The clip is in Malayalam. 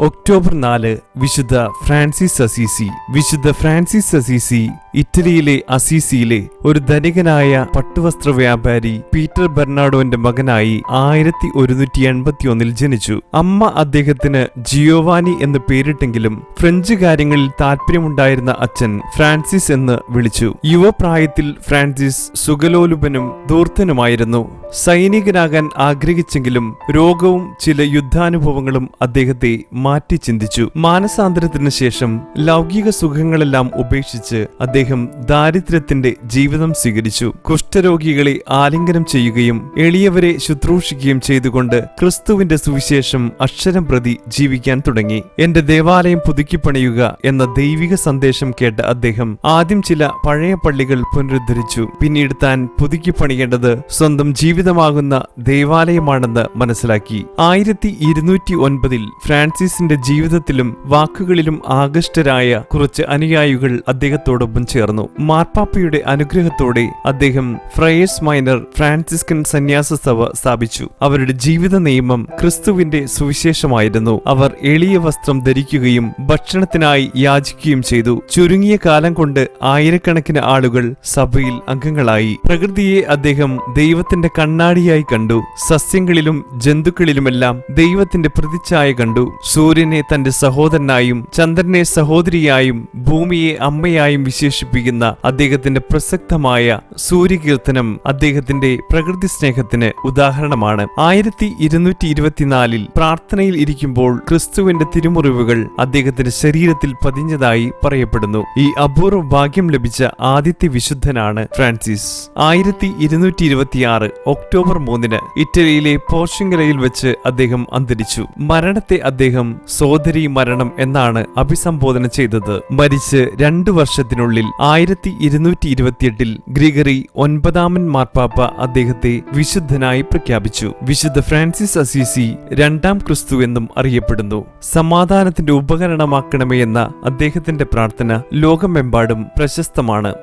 ഒക്ടോബർ നാല് വിശുദ്ധ ഫ്രാൻസിസ് അസീസി. വിശുദ്ധ ഫ്രാൻസിസ് അസീസി ഇറ്റലിയിലെ അസീസിയിലെ ഒരു ധനികനായ പട്ടുവസ്ത്ര വ്യാപാരി പീറ്റർ ബെർണാഡോന്റെ മകനായി ആയിരത്തി ഒരുന്നൂറ്റി എൺപത്തി ഒന്നിൽ ജനിച്ചു. അമ്മ അദ്ദേഹത്തിന് ജിയോവാനി എന്ന് പേരിട്ടെങ്കിലും ഫ്രഞ്ച് കാര്യങ്ങളിൽ താല്പര്യമുണ്ടായിരുന്ന അച്ഛൻ ഫ്രാൻസിസ് എന്ന് വിളിച്ചു. യുവപ്രായത്തിൽ ഫ്രാൻസിസ് സുഖലോലുപനും ധൂർത്തനുമായിരുന്നു. സൈനികനാകാൻ ആഗ്രഹിച്ചെങ്കിലും രോഗവും ചില യുദ്ധാനുഭവങ്ങളും അദ്ദേഹത്തെ മാറ്റി ചിന്തിച്ചു. മാനസാന്തരത്തിന് ശേഷം ലൗകിക സുഖങ്ങളെല്ലാം ഉപേക്ഷിച്ച് അദ്ദേഹം ദാരിദ്ര്യത്തിന്റെ ജീവിതം സ്വീകരിച്ചു. കുഷ്ഠരോഗികളെ ആലിംഗനം ചെയ്യുകയും എളിയവരെ ശുശ്രൂഷിക്കുകയും ചെയ്തുകൊണ്ട് ക്രിസ്തുവിന്റെ സുവിശേഷം അക്ഷരം പ്രതി ജീവിക്കാൻ തുടങ്ങി. എന്റെ ദേവാലയം പുതുക്കിപ്പണിയുക എന്ന ദൈവിക സന്ദേശം കേട്ട അദ്ദേഹം ആദ്യം ചില പഴയ പള്ളികൾ പുനരുദ്ധരിച്ചു. പിന്നീട് താൻ പുതുക്കിപ്പണിയേണ്ടത് സ്വന്തം ജീവിതമാകുന്ന ദേവാലയമാണെന്ന് മനസ്സിലാക്കി. ആയിരത്തി ഇരുന്നൂറ്റി ഒൻപതിൽ ഫ്രാൻസിസിന്റെ ജീവിതത്തിലും വാക്കുകളിലും ആകൃഷ്ടരായ കുറച്ച് അനുയായികൾ അദ്ദേഹത്തോടൊപ്പം ചേർന്നു. മാർപ്പാപ്പയുടെ അനുഗ്രഹത്തോടെ അദ്ദേഹം ഫ്രയേഴ്സ് മൈനർ ഫ്രാൻസിസ്കൻ സന്യാസ സഭ സ്ഥാപിച്ചു. അവരുടെ ജീവിത നിയമം ക്രിസ്തുവിന്റെ സുവിശേഷമായിരുന്നു. അവർ എളിയ വസ്ത്രം ധരിക്കുകയും ഭക്ഷണത്തിനായി യാചിക്കുകയും ചെയ്തു. ചുരുങ്ങിയ കാലം കൊണ്ട് ആയിരക്കണക്കിന് ആളുകൾ സഭയിൽ അംഗങ്ങളായി. പ്രകൃതിയെ അദ്ദേഹം ദൈവത്തിന്റെ കണ്ണാടിയായി കണ്ടു. സസ്യങ്ങളിലും ജന്തുക്കളിലുമെല്ലാം ദൈവത്തിന്റെ പ്രതിച്ഛായ കണ്ടു. സൂര്യനെ തന്റെ സഹോദരനായും ചന്ദ്രനെ സഹോദരിയായും ഭൂമിയെ അമ്മയായും വിശേഷിപ്പിക്കുന്ന അദ്ദേഹത്തിന്റെ പ്രസക്തമായ സൂര്യകീർത്തനം അദ്ദേഹത്തിന്റെ പ്രകൃതി സ്നേഹത്തിന് ഉദാഹരണമാണ്. ആയിരത്തി ഇരുന്നൂറ്റി ഇരുപത്തിനാലിൽ പ്രാർത്ഥനയിൽ ഇരിക്കുമ്പോൾ ക്രിസ്തുവിന്റെ തിരുമുറിവുകൾ അദ്ദേഹത്തിന്റെ ശരീരത്തിൽ പതിഞ്ഞതായി പറയപ്പെടുന്നു. ഈ അപൂർവ ഭാഗ്യം ലഭിച്ച ആദ്യത്തെ വിശുദ്ധനാണ് ഫ്രാൻസിസ്. ആയിരത്തി ഇരുന്നൂറ്റി ഇരുപത്തിയാറ് ഒക്ടോബർ മൂന്നിന് ഇറ്റലിയിലെ പോർച്ചുഗലയിൽ വെച്ച് അദ്ദേഹം അന്തരിച്ചു. മരണത്തെ അദ്ദേഹം സോദരി മരണം എന്നാണ് അഭിസംബോധന ചെയ്തത്. മരിച്ച് രണ്ടു വർഷത്തിനുള്ളിൽ ആയിരത്തി ഇരുന്നൂറ്റി ഇരുപത്തിയെട്ടിൽ ഗ്രിഗറി ഒൻപതാമൻ മാർപ്പാപ്പ അദ്ദേഹത്തെ വിശുദ്ധനായി പ്രഖ്യാപിച്ചു. വിശുദ്ധ ഫ്രാൻസിസ് അസീസി രണ്ടാം ക്രിസ്തു എന്നും അറിയപ്പെടുന്നു. സമാധാനത്തിന്റെ ഉപകരണമാക്കണമേ എന്ന അദ്ദേഹത്തിന്റെ പ്രാർത്ഥന ലോകമെമ്പാടും പ്രശസ്തമാണ്.